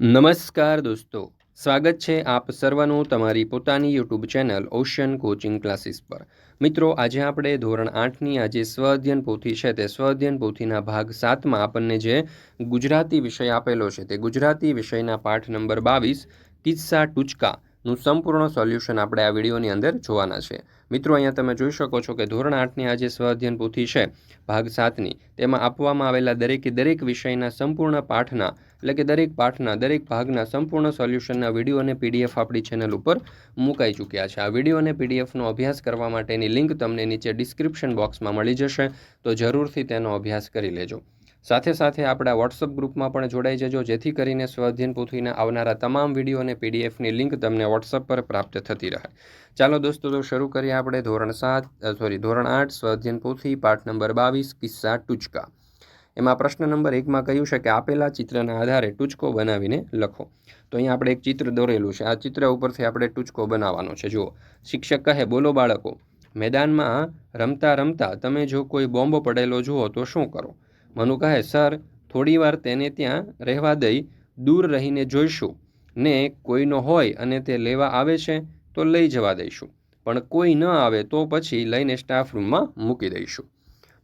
નમસ્કાર દોસ્તો, સ્વાગત છે આપ સર્વનું તમારી પોતાની YouTube channel ocean coaching classes પર. મિત્રો, આજે આપણે ધોરણ આઠની આજે સ્વ અધ્યયન પોથી છે તે સ્વ અધ્યયન પોથીના ભાગ સાતમાં આપણને જે ગુજરાતી વિષય આપેલો છે તે ગુજરાતી વિષયના પાઠ નંબર બાવીસ કિસ્સા ટૂચકાનું સંપૂર્ણ સોલ્યુશન આપણે આ વિડીયોની અંદર જોવાના છે. મિત્રો, અહીંયા તમે જોઈ શકો છો કે ધોરણ આઠની આ જે અધ્યયન પોથી છે, ભાગ સાતની, તેમાં આપવામાં આવેલા દરેકે દરેક વિષયના સંપૂર્ણ પાઠના, એટલે કે દરેક પાઠના, દરેક ભાગના સંપૂર્ણ સોલ્યુશનના વીડિયો અને પીડીએફ આપણી ચેનલ ઉપર મુકાઈ ચૂક્યા છે. આ વીડિયો અને પીડીએફનો અભ્યાસ કરવા માટેની લિંક તમને નીચે ડિસ્ક્રિપ્શન બોક્સમાં મળી જશે, તો જરૂરથી તેનો અભ્યાસ કરી લેજો. સાથે સાથે આપણા વોટ્સઅપ ગ્રુપમાં પણ જોડાઈ જજો, જેથી કરીને સ્વાધ્યન પોથીના આવનારા તમામ વીડિયો અને પીડીએફની લિંક તમને વોટ્સઅપ પર પ્રાપ્ત થતી રહે. ચાલો દોસ્તો, તો શરૂ કરીએ આપણે ધોરણ સાત સોરી ધોરણ આઠ સ્વાધ્યન પોથી પાઠ નંબર બાવીસ, કિસ્સા ટૂચકા. એમાં પ્રશ્ન નંબર એકમાં કહ્યું છે કે આપેલા ચિત્રના આધારે ટૂચકો બનાવીને લખો. તો અહીંયા આપણે એક ચિત્ર દોરેલું છે. આ ચિત્ર ઉપરથી આપણે ટૂચકો બનાવવાનો છે. જુઓ. શિક્ષક કહે, બોલો બાળકો, મેદાનમાં રમતા રમતા તમે જો કોઈ બોમ્બ પડેલો જુઓ તો શું કરો? મનુ કહે, સર થોડીવાર તેને ત્યાં રહેવા દઈ, દૂર રહીને જોઈશું. ને કોઈનો હોય અને તે લેવા આવે છે, તો લઈ જવા દઈશું. પણ કોઈ ન આવે તો પછી લઈને સ્ટાફ રૂમમાં મૂકી દઈશું.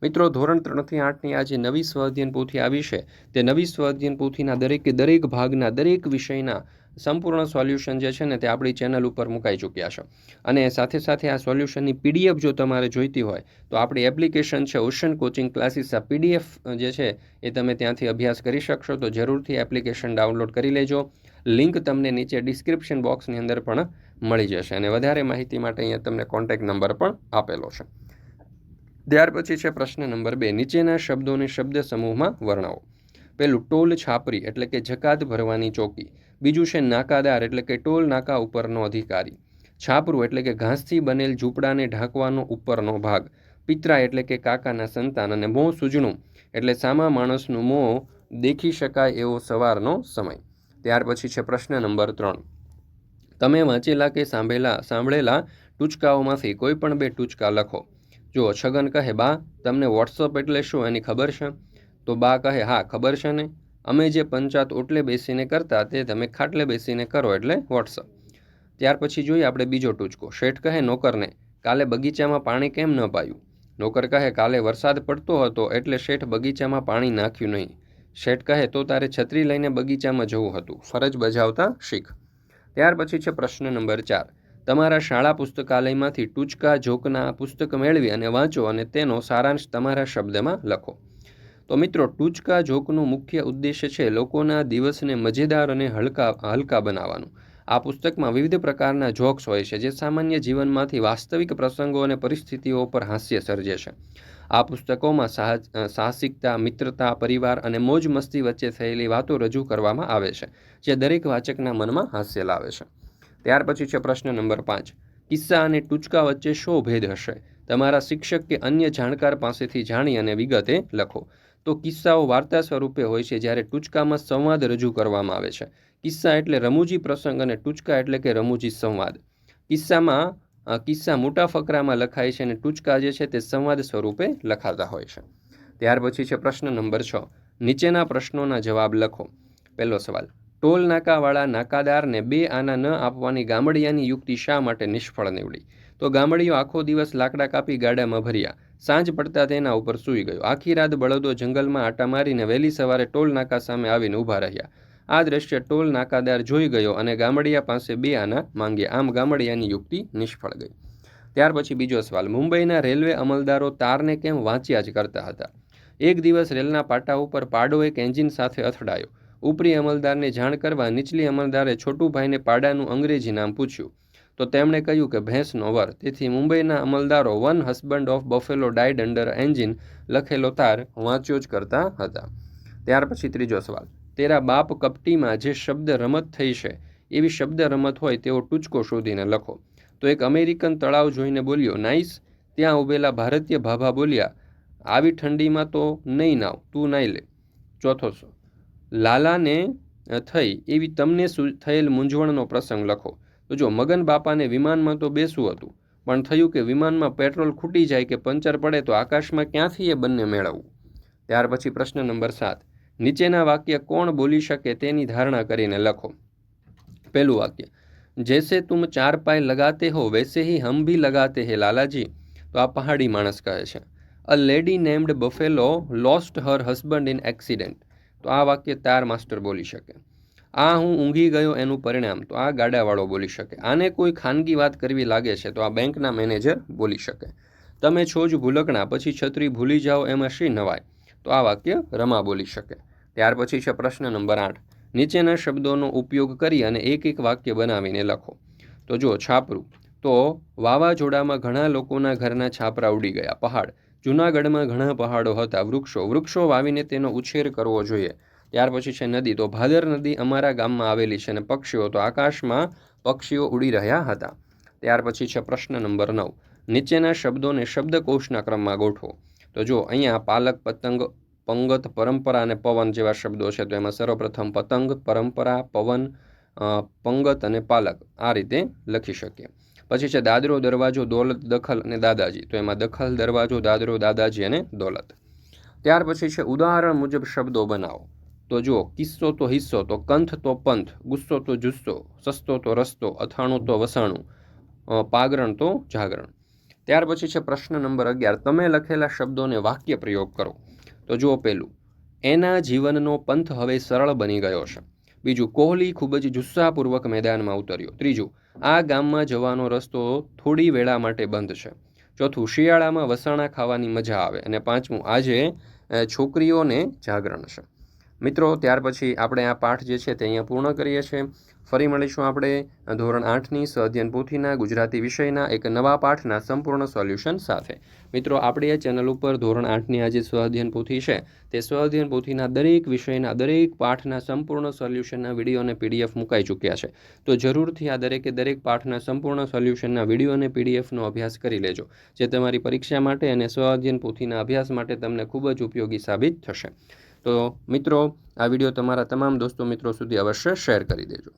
મિત્રો, ધોરણ ત્રણથી આઠની આ જે નવી સ્વઅધ્યયન પોથી આવી છે, તે નવી સ્વઅધ્યયન પોથીના દરેકે દરેક ભાગના દરેક વિષયના સંપૂર્ણ સોલ્યુશન જે છે ને તે આપણી ચેનલ ઉપર મુકાઈ ચૂક્યા છે. અને સાથે સાથે આ સોલ્યુશનની પીડીએફ જો તમારે જોઈતી હોય, તો આપણી એપ્લિકેશન છે ઓશન કોચિંગ ક્લાસીસ. આ પીડીએફ જે છે એ તમે ત્યાંથી અભ્યાસ કરી શકશો, તો જરૂરથી એપ્લિકેશન ડાઉનલોડ કરી લેજો. લિંક તમને નીચે ડિસ્ક્રિપ્શન બોક્સની અંદર પણ મળી જશે અને વધારે માહિતી માટે અહીંયા તમને કોન્ટેક્ટ નંબર પણ આપેલો છે. ત્યાર પછી છે પ્રશ્ન નંબર બે. નીચેના શબ્દોને શબ્દ સમૂહમાં વર્ણવો. પેલું ટોલ છાપરી, એટલે કે જકાત ભરવાની ચોકી. બીજું છે નાકાદાર, એટલે કે ટોલ નાકા ઉપરનો અધિકારી. છાપરું, એટલે કે ઘાસથી બનેલ ઝૂંપડાને ઢાંકવાનો ઉપરનો ભાગ. પિતરા એટલે કે કાકાના સંતાન અને મોં સૂજણું, એટલે સામા માણસનું મોં દેખી શકાય એવો સવારનો સમય. ત્યાર પછી છે પ્રશ્ન નંબર ત્રણ. તમે વાંચેલા કે સાંભળેલા સાંભળેલા ટૂચકાઓમાંથી કોઈ પણ બે ટૂચકા લખો. જુઓ, છગન કહે, બા, તમને વોટ્સઅપ એટલે શું? એની ખબર છે? તો બા કહે, હા, ખબર છે ને? અમે જે પંચાત ઓટલે બેસીને કરતા તે તમે ખાટલે બેસીને કરો એટલે વોટ્સઅપ. ત્યાર પછી જોઈએ આપણે બીજો ટૂચકો. શેઠ કહે, નોકરને, કાલે બગીચામાં પાણી કેમ ન પાયું? નોકર કહે, કાલે વરસાદ પડતો હતો એટલે શેઠ બગીચામાં પાણી નાખ્યું નહીં. શેઠ કહે, તો તારે છત્રી લઈને બગીચામાં જવું હતું. ફરજ બજાવતા શીખ. ત્યાર પછી છે પ્રશ્ન નંબર ચાર. તમારા શાળા પુસ્તકાલયમાંથી ટૂચકા જોકના પુસ્તક મેળવી અને વાંચો અને તેનો સારાંશ તમારા શબ્દમાં લખો. તો મિત્રો, ટૂચકા જોકનું મુખ્ય ઉદ્દેશ્ય છે લોકોના દિવસને મજેદાર અને હલકા હલકા બનાવવાનું. આ પુસ્તકમાં વિવિધ પ્રકારના જોક્સ હોય છે જે સામાન્ય જીવનમાંથી વાસ્તવિક પ્રસંગો અને પરિસ્થિતિઓ પર હાસ્ય સર્જે છે. આ પુસ્તકોમાં સાહસિકતા, મિત્રતા, પરિવાર અને મોજ મસ્તી વચ્ચે થયેલી વાતો રજૂ કરવામાં આવે છે, જે દરેક વાચકના મનમાં હાસ્ય લાવે છે. ત્યાર પછી છે પ્રશ્ન નંબર પાંચ. કિસ્સા અને ટૂચકા વચ્ચે શો ભેદ હશે? તમારા શિક્ષક કે અન્ય જાણકાર પાસેથી જાણી અને વિગતે લખો. તો કિસ્સાઓ વાર્તા સ્વરૂપે હોય છે જ્યારે ટૂચકામાં સંવાદ રજૂ કરવામાં આવે છે. કિસ્સા એટલે રમૂજી પ્રસંગ અને ટૂચકા એટલે કે રમૂજી સંવાદ. કિસ્સામાં કિસ્સા મોટા ફકરામાં લખાય છે અને ટૂચકા જે છે તે સંવાદ સ્વરૂપે લખાતા હોય છે. ત્યાર પછી છે પ્રશ્ન નંબર છ. નીચેના પ્રશ્નોના જવાબ લખો. પહેલો સવાલ. ટોલ નાકાવાળા નાકાદારને બે આના ન આપવાની ગામડિયાની યુક્તિ શા માટે નિષ્ફળ નીવડી? તો ગામડીઓ આખો દિવસ લાકડા કાપી ગાડામાં ભર્યા. સાંજ પડતા તેના ઉપર સૂઈ ગયો. આખી રાત બળદો જંગલમાં આટા મારીને વહેલી સવારે ટોલ નાકા સામે આવીને ઊભા રહ્યા. આ દ્રશ્ય ટોલ નાકાદાર જોઈ ગયો અને ગામડિયા પાસે બે આના માંગ્યા. આમ ગામડિયાની યુક્તિ નિષ્ફળ ગઈ. ત્યાર પછી બીજો સવાલ, મુંબઈના રેલવે અમલદારો તારને કેમ વાંચ્યા જ કરતા હતા? એક દિવસ રેલના પાટા ઉપર પાડો એક એન્જિન સાથે અથડાયો. ઉપરી અમલદારને જાણ કરવા નીચલી અમલદારે છોટુભાઈને પાડાનું અંગ્રેજી નામ પૂછ્યું. તો તેમણે કહ્યું કે ભેંસનો વર. તેથી મુંબઈના અમલદારો one husband of buffalo died under engine લખેલો તાર વાંચ્યો જ કરતા હતા. ત્યાર પછી ત્રીજો સવાલ. તેરા બાપ કપટીમાં જે શબ્દ રમત થઈ છે, એવી શબ્દ રમત હોય તેવો ટૂચકો શોધીને લખો. તો એક અમેરિકન તળાવ જોઈને બોલ્યો, નાઈસ, ત્યાં ઉભેલા ભારતીય ભાભા બોલ્યા, આવી ઠંડીમાં તો નહીં નાવ, તું નાઈ લે. ચોથો લાલાને થઈ એવી તમને થયેલ મૂંઝવણનો પ્રસંગ લખો. તો જો મગન બાપાને વિમાનમાં તો બેસવું હતું, પણ થયું કે વિમાનમાં પેટ્રોલ ખૂટી જાય કે પંચર પડે તો આકાશમાં ક્યાંથી એ બંને મેળવવું? ત્યાર પછી પ્રશ્ન નંબર સાત. નીચેના વાક્ય કોણ બોલી શકે તેની ધારણા કરીને લખો. પહેલું વાક્ય. જેસે તુમ ચાર પાય લગાતે હો, વૈસે હી હમ ભી લગાતે હે, લાલાજી. તો આ પહાડી માણસ કહે છે. A lady named buffalo lost her husband in accident. તો આ વાક્ય તાર માસ્ટર બોલી શકે. આ હું ઊંઘી ગયો એનું પરિણામ. તો આ ગાડાવાળો બોલી શકે. આને કોઈ ખાનગી વાત કરવી લાગે છે તો આ બેંકના મેનેજર બોલી શકે. તમે છો જ ભૂલકણા, પછી છત્રી ભૂલી જાઓ એમાં શી નવાય. તો આ વાક્ય રમા બોલી શકે. ત્યાર પછી છે પ્રશ્ન નંબર આઠ. નીચેના શબ્દોનો ઉપયોગ કરી અને એક એક વાક્ય બનાવીને લખો. તો જો છાપરું. તો વાવાઝોડામાં ઘણા લોકોના ઘરના છાપરા ઉડી ગયા. પહાડ. જૂનાગઢમાં ઘણા પહાડો હતા. વૃક્ષો. વૃક્ષો વાવીને તેનો ઉછેર કરવો જોઈએ. ત્યાર પછી છે નદી. તો ભાદર નદી અમારા ગામમાં આવેલી છે અને પક્ષીઓ, તો આકાશમાં પક્ષીઓ ઉડી રહ્યા હતા. ત્યાર પછી છે પ્રશ્ન નંબર નવ. નીચેના શબ્દોને શબ્દકોશના ક્રમમાં ગોઠવો. તો જો અહીંયા પાલક, પતંગ, પંગત, પરંપરા અને પવન જેવા શબ્દો છે. તો એમાં સર્વપ્રથમ પતંગ, પરંપરા, પવન પંગત અને પાલક આ રીતે લખી શકીએ. પછી છે દાદરો, દરવાજો, દોલત, દખલ અને દાદાજી. તો એમાં દખલ, દરવાજો, દાદરો, દાદાજી અને દોલત. ત્યાર પછી છે ઉદાહરણ મુજબ શબ્દો બનાવો. તો જુઓ, કિસ્સો તો હિસ્સો તો કંથ તો પંથ, ગુસ્સો તો જુસ્સો, સસ્તો તો રસ્તો, અથાણું તો વસાણું પાગરણ તો જાગરણ. ત્યાર પછી છે પ્રશ્ન નંબર અગિયાર. તમે લખેલા શબ્દોને વાક્ય પ્રયોગ કરો. તો જુઓ પહેલું એના જીવનનો પંથ હવે સરળ બની ગયો છે. બીજું, કોહલી ખૂબ જ જુસ્સાપૂર્વક મેદાનમાં ઉતર્યો. ત્રીજું, આ ગામમાં જવાનો રસ્તો થોડી વેળા માટે બંધ છે. ચોથું, શિયાળામાં વસાણા ખાવાની મજા આવે. અને પાંચમું, આજે છોકરીઓને જાગરણ છે. મિત્રો, ત્યાર પછી આપણે આ પાઠ જે છે તે અહીંયા પૂર્ણ કરીએ છીએ. ફરી મળીશું આપણે ધોરણ આઠની સ્વાધ્યન પોથીના ગુજરાતી વિષયના એક નવા પાઠના સંપૂર્ણ સોલ્યુશન સાથે. મિત્રો, આપણી આ ચેનલ ઉપર ધોરણ આઠની આ જે સ્વઅધ્યયન પોથી છે, તે સ્વાધ્યન પોથીના દરેક વિષયના, દરેક પાઠના સંપૂર્ણ સોલ્યુશનના વીડિયો અને પીડીએફ મુકાઈ ચૂક્યા છે. તો જરૂરથી આ દરેકે દરેક પાઠના સંપૂર્ણ સોલ્યુશનના વીડિયો અને પીડીએફનો અભ્યાસ કરી લેજો, જે તમારી પરીક્ષા માટે અને સ્વાધ્યન પોથીના અભ્યાસ માટે તમને ખૂબ જ ઉપયોગી સાબિત થશે. તો મિત્રો આ વીડિયો તમારા તમામ દોસ્તો મિત્રો સુધી અવશ્ય શેર કરી દેજો.